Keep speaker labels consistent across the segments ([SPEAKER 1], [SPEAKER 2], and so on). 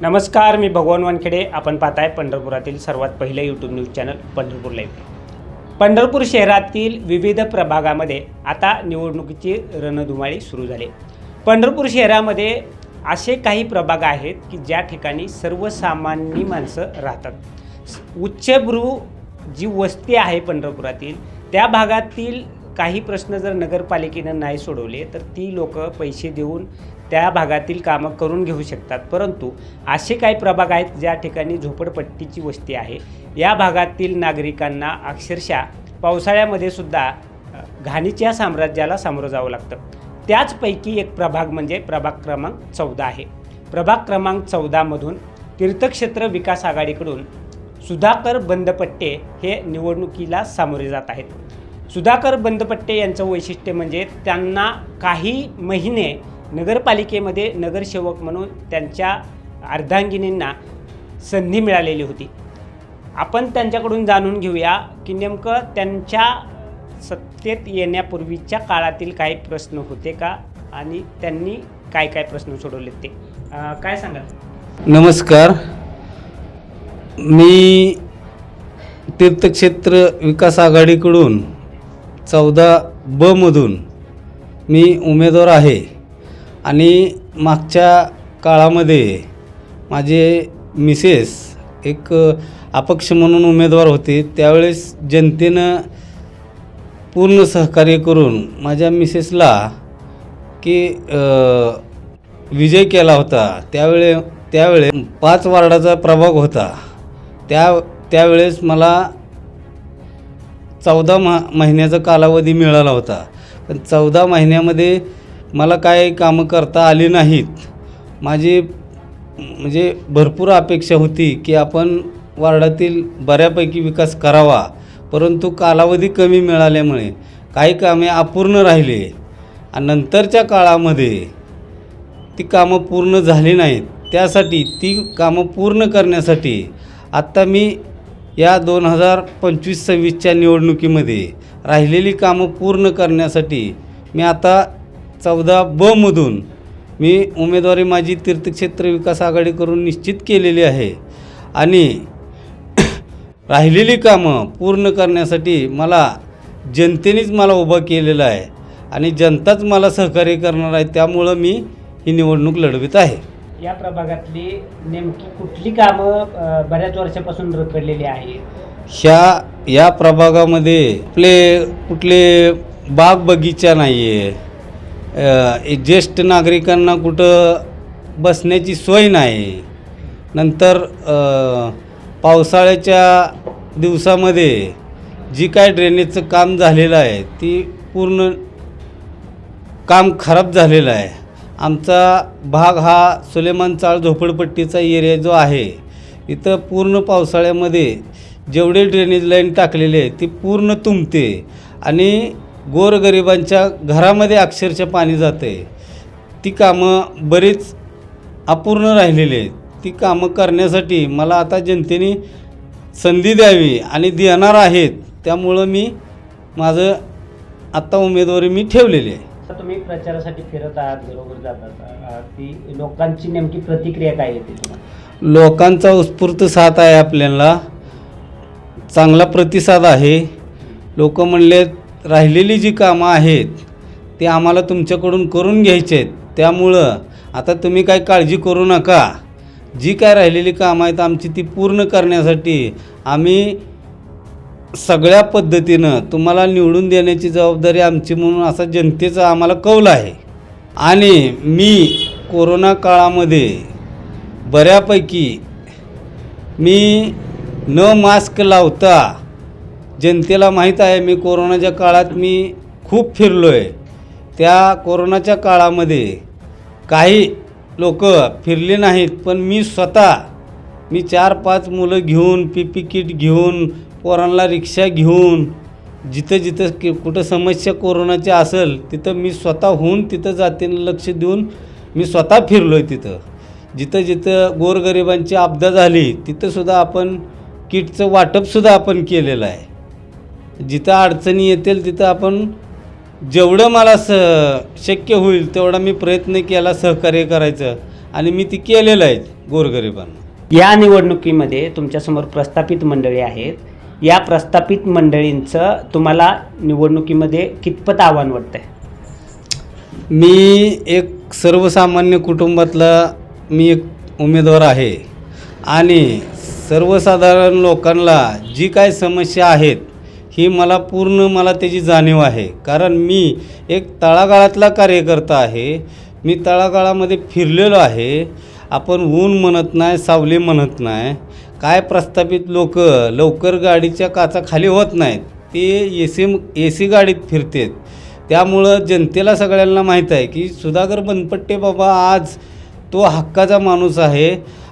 [SPEAKER 1] नमस्कार मी भगवान वानखेडे. आपण पाहताय पंढरपुरातील सर्वात पहिलं YouTube news channel Pandharpur live Pandharpur शहरातील विविध प्रभागामध्ये आता निवडणुकीची रणधुमाळी सुरू झाली. पंढरपूर शहरामध्ये असे काही प्रभाग आहेत की ज्या ठिकाणी सर्वसामान्य माणसं राहतात. उच्चभ्रू जी वस्ती आहे पंढरपुरातील त्या भागातील काही प्रश्न जर नगरपालिकेनं नाही सोडवले तर ती लोक पैसे देऊन त्या भागातील कामं करून घेऊ शकतात. परंतु असे काही प्रभाग आहेत ज्या ठिकाणी झोपडपट्टीची वस्ती आहे. या भागातील नागरिकांना अक्षरशः पावसाळ्यामध्ये सुद्धा घाणीच्या साम्राज्याला सामोरं जावं लागतं. त्याचपैकी एक प्रभाग म्हणजे प्रभाग क्रमांक चौदा आहे. प्रभाग क्रमांक चौदामधून तीर्थक्षेत्र विकास आघाडीकडून सुधाकर बंदपट्टे हे निवडणुकीला सामोरे जात आहेत. सुधाकर बंदपट्टे यांचं वैशिष्ट्य म्हणजे त्यांना काही महिने नगरपालिकेमध्ये नगरसेवक म्हणून त्यांच्या अर्धांगिनींना संधी मिळालेली होती. आपण त्यांच्याकडून जाणून घेऊया की नेमकं त्यांच्या सत्तेत येण्यापूर्वीच्या काळातील काही प्रश्न होते का आणि त्यांनी काय काय प्रश्न सोडवले ते. काय सांगाल?
[SPEAKER 2] नमस्कार. मी तीर्थक्षेत्र विकास आघाडीकडून चौदा बमधून मी उमेदवार आहे. आणि मागच्या काळामध्ये माझे मिसेस एक अपक्ष म्हणून उमेदवार होते. त्यावेळेस जनतेनं पूर्ण सहकार्य करून माझ्या मिसेसला की विजय केला होता. त्यावेळे त्यावेळे पाच वार्डाचा प्रभाग होता. त्या त्यावेळेस मला चौदा मा महिन्याचा कालावधी मिळाला होता. पण चौदा महिन्यामध्ये मला काय कामं करता आली नाहीत. माझी म्हणजे भरपूर अपेक्षा होती की आपण वार्डातील बऱ्यापैकी विकास करावा परंतु कालावधी कमी मिळाल्यामुळे काही कामे अपूर्ण राहिले. आणि नंतरच्या काळामध्ये ती कामं पूर्ण झाली नाहीत. त्यासाठी ती कामं पूर्ण करण्यासाठी आत्ता मी या दोन हजार पंचवीस सव्वीसच्या निवडणुकीमध्ये राहिलेली कामं पूर्ण करण्यासाठी मी आता चौदा ब मधून मी उमेदवारी माझी तीर्थक्षेत्र विकास आघाडी करून निश्चित केलेली आहे. आणि राहिलेली कामं पूर्ण करण्यासाठी मला जनतेनेच मला उभं केलेलं आहे आणि जनताच मला सहकार्य करणार आहे त्यामुळं मी ही निवडणूक लढवित आहे.
[SPEAKER 1] या प्रभागातली नेमकी कुठली कामं बऱ्याच वर्षापासून रखडलेली आहे
[SPEAKER 2] ह्या या प्रभागामध्ये आपले कुठले बाग बगीचा नाही आहे ज्येष्ठ नागरिकांना कुठं बसण्याची सोय नाही. नंतर पावसाळ्याच्या दिवसामध्ये जी काय ड्रेनेजचं काम झालेलं आहे ती पूर्ण काम खराब झालेलं आहे. आमचा भाग हा सुलेमान चाळ झोपडपट्टीचा एरिया जो आहे इथं पूर्ण पावसाळ्यामध्ये जेवढे ड्रेनेज लाईन टाकलेले आहे ती पूर्ण तुंबते. आणि गोरगरिबांच्या घरामध्ये अक्षरशः पाणी जाते ती कामं बरीच अपूर्ण राहिलेली आहेत. ती कामं करण्यासाठी मला आता जनतेने संधी द्यावी आणि देणार आहेत त्यामुळं मी माझं आत्ता उमेदवारी मी ठेवलेली आहे.
[SPEAKER 1] तुम्ही प्रचारासाठी फिरत आहात बरोबर जातात ती लोकांची नेमकी प्रतिक्रिया काय येते
[SPEAKER 2] लोकांचा उत्स्फूर्त साथ आहे आपल्याला. चांगला प्रतिसाद आहे. लोक म्हणले राहिलेली जी कामं आहेत ती आम्हाला तुमच्याकडून करून घ्यायची आहेत. त्यामुळं आता तुम्ही काय काळजी करू नका. जी काय राहिलेली कामं आहेत आमची ती पूर्ण करण्यासाठी आम्ही सगळ्या पद्धतीनं तुम्हाला निवडून देण्याची जबाबदारी आमची म्हणून असा जनतेचा आम्हाला कौल आहे. आणि मी कोरोना काळामध्ये बऱ्यापैकी मी न मास्क लावता जनतेला माहीत आहे मी कोरोनाच्या काळात मी खूप फिरलो आहे त्या कोरोनाच्या काळामध्ये काही लोक फिरले नाहीत पण मी स्वतः मी चार पाच मुलं घेऊन पी पी किट घेऊन पोरांना रिक्षा घेऊन जिथं जिथं कि कुठं समस्या कोरोनाची असेल तिथं मी स्वतः होऊन तिथं जातीनं लक्ष देऊन मी स्वतः फिरलो आहे तिथं. जिथं जिथं गोरगरिबांची आपदा झाली तिथंसुद्धा आपण किटचं वाटपसुद्धा आपण केलेलं आहे. जिथं अडचणी येतील तिथं आपण जेवढं मला स शक्य होईल तेवढा मी प्रयत्न केला सहकार्य करायचं. आणि मी ती केलेलं आहे गोरगरिबांना.
[SPEAKER 1] या निवडणुकीमध्ये तुमच्यासमोर प्रस्थापित मंडळी आहेत. या प्रस्थापित मंडळींचं तुम्हाला निवडणुकीमध्ये कितपत आव्हान वाटतंय?
[SPEAKER 2] मी एक सर्वसामान्य कुटुंबातला मी एक उमेदवार आहे. आणि सर्वसाधारण लोकांना जी काय समस्या आहेत ही मला पूर्ण मला त्याची जाणीव आहे. कारण मी एक तळागाळातला कार्यकर्ता आहे. मी तळागाळामध्ये फिरलेलो आहे. आपण ऊन म्हणत नाही सावली म्हणत नाही. काय प्रस्थापित लोक लवकर गाडीच्या काचा खाली होत नाहीत. ते ए सी ए सी गाडीत फिरतात. त्यामुळं जनतेला सगळ्यांना माहीत आहे की सुधाकर बनपट्टे बाबा आज तो हक्काचा माणूस आहे.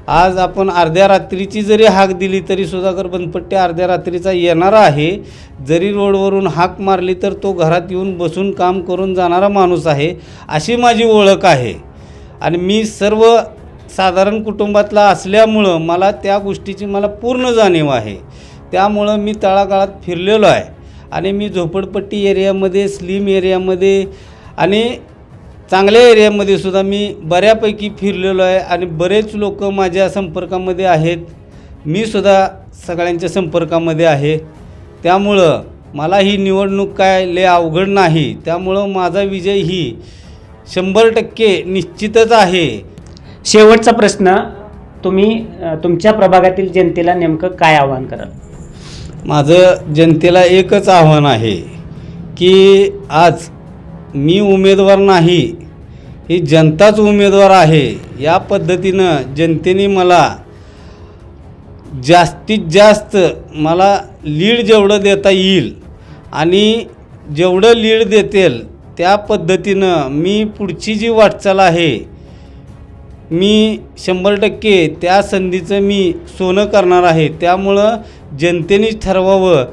[SPEAKER 2] आज आपण अर्ध्या रात्रीची जरी हाक दिली तरी सुधाकर बनपट्टी अर्ध्या रात्रीचा येणारा आहे. जरी रोडवरून हाक मारली तर तो घरात येऊन बसून काम करून जाणारा माणूस आहे अशी माझी ओळख आहे. आणि मी सर्व साधारण कुटुंबातला असल्यामुळं मला त्या गोष्टीची मला पूर्ण जाणीव आहे. त्यामुळं मी तळागाळात फिरलेलो आहे. आणि मी झोपडपट्टी एरियामध्ये स्लीम एरियामध्ये आणि चांगल्या एरियामध्ये सुद्धा मी बऱ्यापैकी फिरलेलो आहे आणि बरेच लोक माझ्या संपर्कामध्ये आहेत. मी सुद्धा सगळ्यांच्या संपर्कामध्ये आहे. त्यामुळं मला ही निवडणूक काय लय अवघड नाही. त्यामुळं माझा विजय ही शंभर टक्के निश्चितच आहे.
[SPEAKER 1] शेवटचा प्रश्न तुम्ही अ, तुमच्या प्रभागातील जनतेला नेमकं काय आव्हान कराल?
[SPEAKER 2] माझं जनतेला एकच आव्हान आहे की आज मी उमेदवार नाही ही जनताच उमेदवार आहे. या पद्धतीनं जनतेने मला जास्तीत जास्त मला लीड जेवढं देता येईल आणि जेवढं लीड देतील त्या पद्धतीनं मी पुढची जी वाटचाल आहे मी शंभर टक्के त्या संधीचं मी सोनं करणार आहे. त्यामुळं जनतेनेच ठरवावं.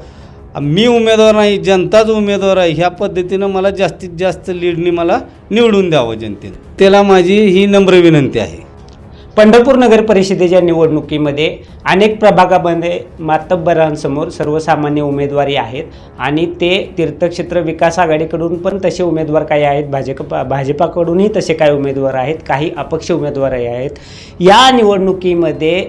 [SPEAKER 2] मी उमेदवार नाही जनताच उमेदवार आहे. ह्या पद्धतीनं मला जास्तीत जास्त लीडनी मला निवडून द्यावं जनतेनं. त्याला माझी ही नम्र विनंती आहे.
[SPEAKER 1] पंढरपूर नगर परिषदेच्या निवडणुकीमध्ये अनेक प्रभागामध्ये मातब्बरांसमोर सर्वसामान्य उमेदवारी आहेत आणि ते तीर्थक्षेत्र विकास आघाडीकडून पण तसे उमेदवार काही आहेत. भाजप भाजपाकडूनही तसे काही उमेदवार आहेत काही अपक्ष उमेदवारही आहेत. या निवडणुकीमध्ये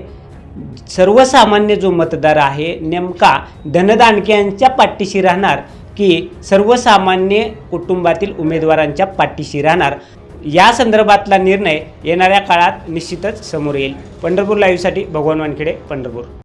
[SPEAKER 1] सर्वसामान्य जो मतदार आहे नेमका धनदानक्यांच्या पाठीशी राहणार की सर्वसामान्य कुटुंबातील उमेदवारांच्या पाठीशी राहणार? या संदर्भातला निर्णय येणाऱ्या काळात निश्चितच समोर येईल. पंढरपूर लाईव्हसाठी भगवान वानखेडे पंढरपूर.